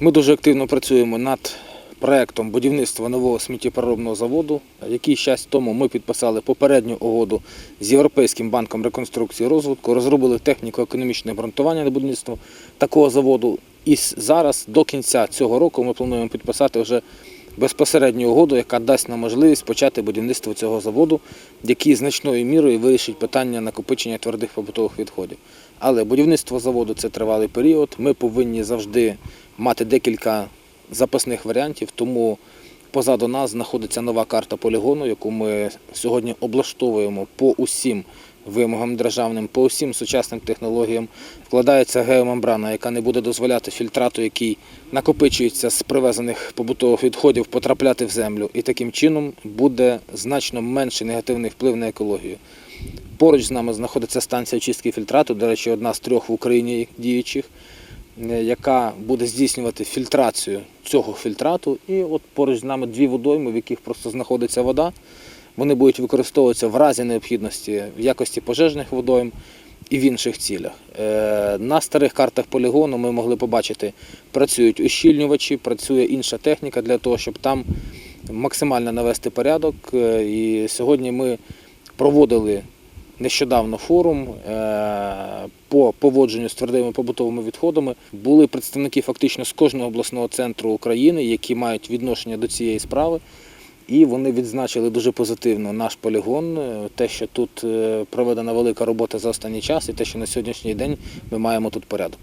Ми дуже активно працюємо над проектом будівництва нового сміттєпереробного заводу. який час тому ми підписали попередню угоду з Європейським банком реконструкції і розвитку, розробили техніко-економічне обґрунтування на будівництво такого заводу. І зараз до кінця цього року ми плануємо підписати вже безпосередню угоду, яка дасть нам можливість почати будівництво цього заводу, який значною мірою вирішить питання накопичення твердих побутових відходів. Але будівництво заводу це тривалий період. Ми повинні завжди мати декілька запасних варіантів, тому позаду нас знаходиться нова карта полігону, яку ми сьогодні облаштовуємо по усім вимогам державним, по усім сучасним технологіям. Вкладається геомембрана, яка не буде дозволяти фільтрату, який накопичується з привезених побутових відходів, потрапляти в землю. І таким чином буде значно менший негативний вплив на екологію. Поруч з нами знаходиться станція очистки фільтрату, до речі, одна з трьох в Україні діючих, яка буде здійснювати фільтрацію цього фільтрату. І от поруч з нами дві водойми, в яких просто знаходиться вода. Вони будуть використовуватися в разі необхідності в якості пожежних водойм і в інших цілях. Е, На старих картах полігону ми могли побачити, працюють ущільнювачі, працює інша техніка для того, щоб там максимально навести порядок. Е, І сьогодні ми проводили нещодавно форум е, по поводженню з твердими побутовими відходами. Були представники фактично з кожного обласного центру України, які мають відношення до цієї справи. І вони відзначили дуже позитивно наш полігон, е, те, що тут е, проведена велика робота за останній час, і те, що на сьогоднішній день ми маємо тут порядок.